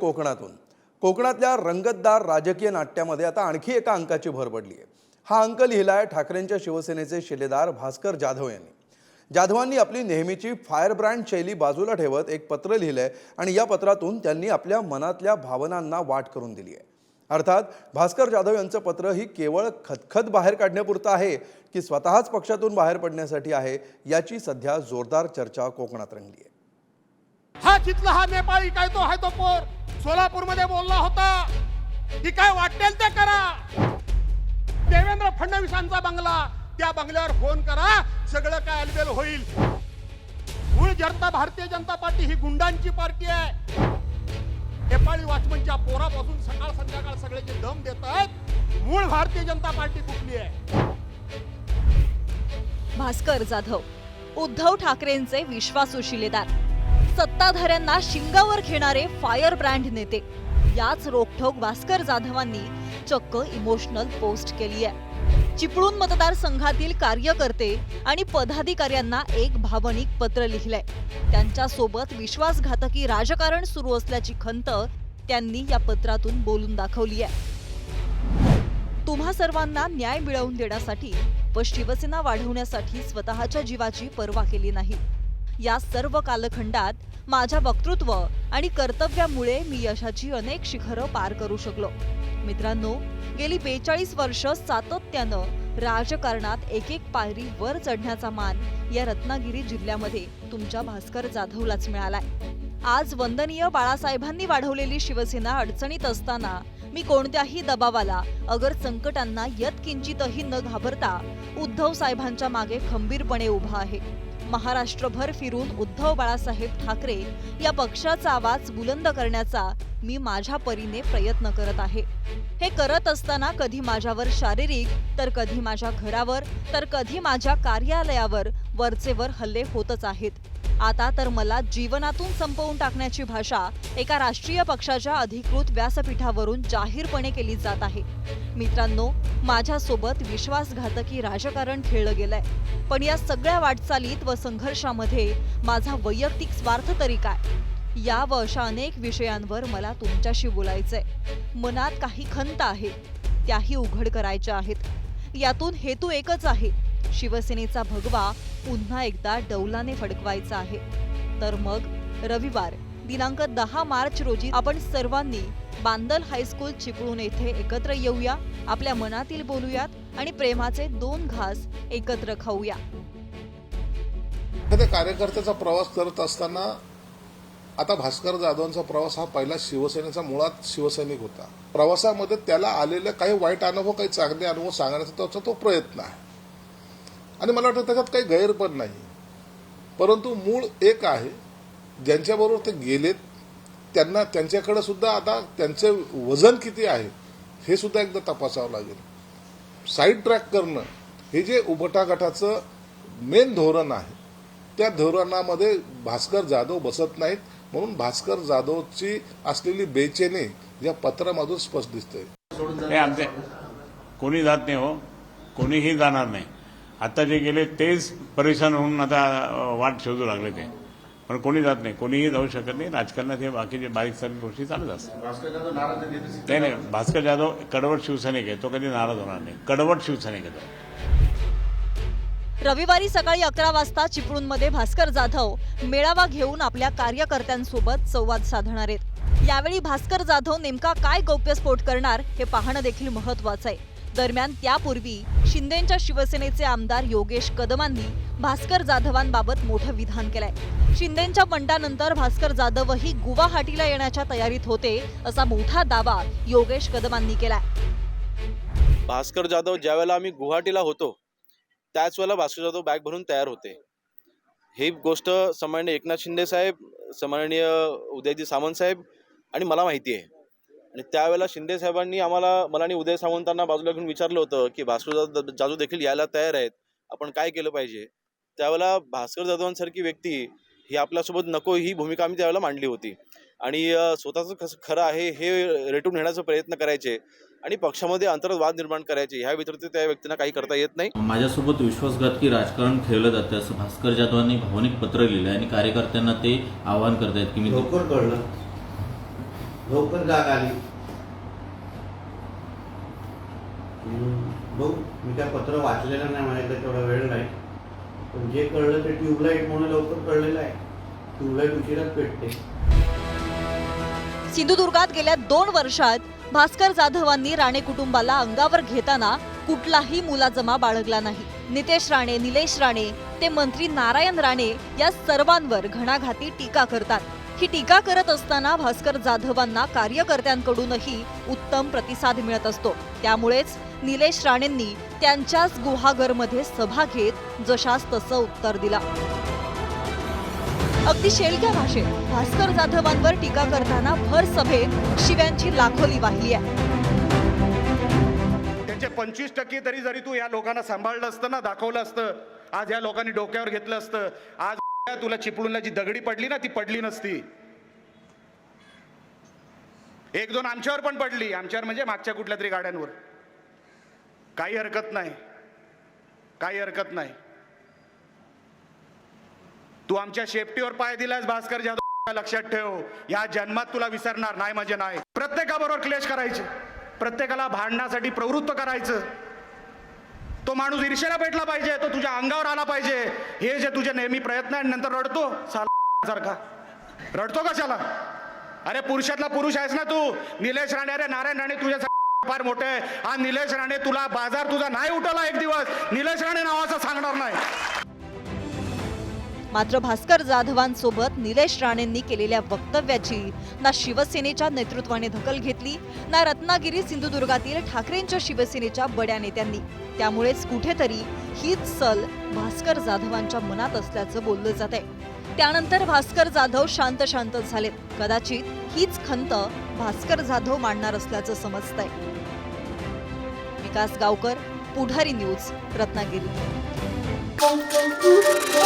कोकणातून. कोकणातल्या रंगतदार राजकीय नाट्यामध्ये आता आणखी एका अंकाची भर पडली आहे. हा अंक लिहिलाय ठाकरेंच्या शिवसेनेचे शिलेदार भास्कर जाधव यांनी. जाधवांनी आपली नेहमीची फायरब्रँड शैली बाजूला ठेवत एक पत्र लिहिलंय आणि या पत्रातून त्यांनी आपल्या मनातल्या भावनांना वाट करून दिली आहे. अर्थात भास्कर जाधव यांचं पत्र ही केवळ खतखत बाहेर काढण्यापुरतं आहे की स्वतःच पक्षातून बाहेर पडण्यासाठी आहे याची सध्या जोरदार चर्चा कोकणात रंगली आहे. हा तिथला हा नेपाळी काय तो हाय तो पोर. सोलापूरमध्ये बोलला होता. की काय वाटेल ते करा. देवेंद्र फडणवीसांचा बंगला. त्या बंगल्यावर फोन करा. सगळं काय अलबेल होईल. मूळ जनता भारतीय जनता पार्टी ही गुंडांची पार्टी आहे. नेपाळी वॉचमनच्या पोरापासून सकाळ संध्याकाळ सगळे जे दम देत आहेत. मूळ भारतीय जनता पार्टी कुठली आहे? भास्कर जाधव उद्धव ठाकरेंचे विश्वासू शिलेदार. सत्ताधाऱ्यांना शिंगावर घेणारे फायर ब्रँड नेते. याच रोखठोक भास्कर जाधवांनी चक्क इमोशनल पोस्ट केली आहे. चिपळूण मतदारसंघातील कार्यकर्ते आणि पदाधिकाऱ्यांना एक भावनिक पत्र लिहिलंय. त्यांच्यासोबत विश्वासघातकी राजकारण सुरू असल्याची खंत त्यांनी या पत्रातून बोलून दाखवली आहे. तुम्हा सर्वांना न्याय मिळवून देण्यासाठी व शिवसेना वाढवण्यासाठी स्वतःच्या जीवाची पर्वा केली नाही. या सर्व कालखंडात माझ्या वक्तृत्व आणि कर्तव्यामुळे मी यशाची अनेक शिखरं पार करू शकलो. मित्रांनो गेली बेचाळीस वर्ष सातत्यानं राजकारणात एक एक पायरी वर चढण्याचा मान या रत्नागिरी जिल्ह्यामध्ये तुमच्या भास्कर जाधवलाच मिळालाय. आज वंदनीय बाळासाहेबांनी वाढवलेली शिवसेना अडचणीत असताना मी कोणत्याही दबावाला अगर संकटांना यत्किंचितही न घाबरता उद्धव साहेबांच्या मागे खंबीरपणे उभा आहे. महाराष्ट्रभर फिरून उद्धव बाळासाहेब ठाकरे या पक्षाचा आवाज बुलंद करण्याचा मी माझ्या परीने प्रयत्न करत आहे. हे करत असताना कधी माझ्यावर शारीरिक तर कधी माझ्या घरावर तर कधी माझ्या कार्यालयावर वरचेवर हल्ले होतच आहेत. आता तर मला जीवनातून संपवून टाकण्याची भाषा एका राष्ट्रीय पक्षाच्या अधिकृत व्यासपीठावरून जाहीरपणे केली जात आहे. मित्रांनो माझ्यासोबत विश्वासघातकी राजकारण खेळलं गेलंय. पण या सगळ्या वाटचालीत व संघर्षामध्ये माझा वैयक्तिक स्वार्थ तरी काय? या व अशा अनेक विषयांवर मला तुमच्याशी बोलायचंय. मनात काही खंत आहे त्याही उघड करायच्या आहेत. यातून हेतू एकच आहे शिवसेनेचा भगवा पुन्हा एकदा डौलाने फडकवायचा आहे. तर मग रविवार दिनांक दहा मार्च रोजी आपण सर्वांनी बांदल हायस्कूल चिपळूण येथे एकत्र येऊया आपल्या मनातील बोलूयात आणि प्रेमाचे दोन घास एकत्र खाऊया. एखाद्या कार्यकर्त्याचा प्रवास करत असताना आता भास्कर जाधवांचा प्रवास हा पहिला शिवसेनेचा मुळात शिवसैनिक होता. प्रवासामध्ये त्याला आलेले काही वाईट अनुभव काही चांगले अनुभव सांगण्याचा त्याचा तो प्रयत्न आहे. आणि मला वाटतं त्याच्यात काही गैर पण नाही. परंतु मूळ एक आहे ज्यांच्याबरोबर ते गेलेत त्यांना त्यांच्याकडं सुद्धा आता त्यांचे वजन किती आहे हे सुद्धा एकदा तपासावं लागेल. साईड ट्रॅक करणं हे जे उभटा गटाचं मेन धोरण आहे त्या धोरणामध्ये भास्कर जाधव बसत नाहीत. म्हणून भास्कर जाधवची असलेली बेचेनी या पत्रामधून स्पष्ट दिसते आमचे कोणी जात नाही हो. कोणीही जाणार नाही. आता जे गेले तेच परेशान होऊन आता वाट शोधू लागले ते. पण कोणी जात नाही. कोणीही जाऊ शकत नाही. राजकारणात हे बाकीचे बारीक सारीक गोष्टी चालत असतात. नाही नाही. भास्कर जाधव कडवट शिवसैनिक आहे. तो कधी नाराज होणार नाही. कडवट शिवसैनिक आहे रविवारी सकाळी अकरा वाजता चिपळूणमध्ये भास्कर जाधव मेळावा घेऊन आपल्या कार्यकर्त्यांसोबत संवाद साधणार आहेत. यावेळी भास्कर जाधव नेमका काय गौप्यस्फोट करणार हे पाहणं देखील महत्वाचं आहे. दरम्यान त्यापूर्वी शिंदेच्या शिवसेनेचे आमदार योगेश कदमांनी भास्कर जाधवांबाबत मोठं विधान केलंय. शिंदेच्या बंडानंतर भास्कर जाधवही गुवाहाटीला येण्याच्या तयारीत होते असा मोठा दावा योगेश कदमांनी केलाय. भास्कर जाधव ज्या वेळेला आम्ही गुवाहाटीला होतो त्याच वेळेला भास्कर जाधव बॅग भरून तयार होते. ही गोष्ट सन्माननीय एकनाथ शिंदे साहेब सन्माननीय उदयजी सामंत साहेब आणि मला माहिती आहे. आणि त्यावेळेला शिंदे साहेबांनी आम्हाला मला आणि उदय सामंतांना बाजूला घेऊन विचारलं होतं की भास्कर जाधव देखील यायला तयार आहेत. आपण काय केलं पाहिजे? त्यावेळेला भास्कर जाधवांसारखी व्यक्ती ही आपल्यासोबत नको ही भूमिका आम्ही त्यावेळेला मांडली होती. आणि स्वतःचं कसं खरं आहे हे रेटून नेण्याचा प्रयत्न करायचे आणि पक्षामध्ये अंतर्गत वाद निर्माण करायचे ह्या व्यतिरिक्त त्या व्यक्तींना काही करता येत नाही. माझ्यासोबत विश्वासघातकी राजकारण खेळलं जातं असं भास्कर जाधवांनी भावनिक पत्र लिहिलं आणि कार्यकर्त्यांना ते आवाहन करतायत की मी लवकर कळलं. लवकर जाग आली. बघ मी त्या पत्र वाचलेलं नाही माझ्याकडे तेवढा वेळ नाही. पण जे कळलं ते ट्यूबलाईट म्हणून लवकर कळलेलं आहे. ट्यूबलाईट उशिराच पेटते. सिंधुदुर्गात गेल्या दोन वर्षात भास्कर जाधवांनी राणे कुटुंबाला अंगावर घेताना कुठलाही मुलाजमा बाळगला नाही. नितेश राणे निलेश राणे ते मंत्री नारायण राणे या सर्वांवर घणाघाती टीका करतात. ही टीका करत असताना भास्कर जाधवांना कार्यकर्त्यांकडूनही उत्तम प्रतिसाद मिळत असतो. त्यामुळेच निलेश राणेंनी त्यांच्याच गुहागरमध्ये सभा घेत जशास तसं उत्तर दिला. अगदी शेलक्या भाषेत भास्कर जाधवांवर टीका करताना भर सभेत शिव्यांची लाखोली वाहिली आहे. त्यांचे पंचवीस टक्के तरी जरी तू या लोकांना सांभाळलं असतं ना दाखवलं असतं आज या लोकांनी डोक्यावर घेतलं असतं आज तुला चिपळूणला जी दगडी पडली ना ती पडली नसती. एक दोन आमच्यावर पण पडली. आमच्यावर म्हणजे मागच्या कुठल्या तरी गाड्यांवर. काही हरकत नाही. काही हरकत नाही. तू आमच्या शेपटीवर पाय दिलास भास्कर जाधव. लक्षात ठेव. या जन्मात तुला विसरणार नाही म्हणजे नाही. प्रत्येकाबरोबर क्लेश करायचे. प्रत्येकाला भांडण्यासाठी प्रवृत्त करायचं. तो माणूस ईर्षेला भेटला पाहिजे तो तुझ्या अंगावर आला पाहिजे. हे जे तुझे नेहमी प्रयत्न आहे नंतर रडतो. सारखा. रडतो कशाला? अरे पुरुषातला पुरुष आहेस ना तू. निलेश राणे अरे नारायण राणे तुझ्या फार मोठे आहे आज निलेश राणे तुला बाजार तुझा नाही उठवला एक दिवस. निलेश राणे नावाचा सांगणार नाही. मात्र भास्कर जाधवांसोबत निलेश राणेंनी केलेल्या वक्तव्याची ना शिवसेनेच्या नेतृत्वाने दखल घेतली ना रत्नागिरी सिंधुदुर्गातील ठाकरेंच्या शिवसेनेच्या बड्या नेत्यांनी. त्यामुळेच कुठेतरी हीच सल भास्कर जाधवांच्या मनात असल्याचं बोललं जात आहे. त्यानंतर भास्कर जाधव शांत शांत झालेत. कदाचित हीच खंत भास्कर जाधव मांडणार असल्याचं समजतंय. विकास गावकर पुढारी न्यूज रत्नागिरी. Música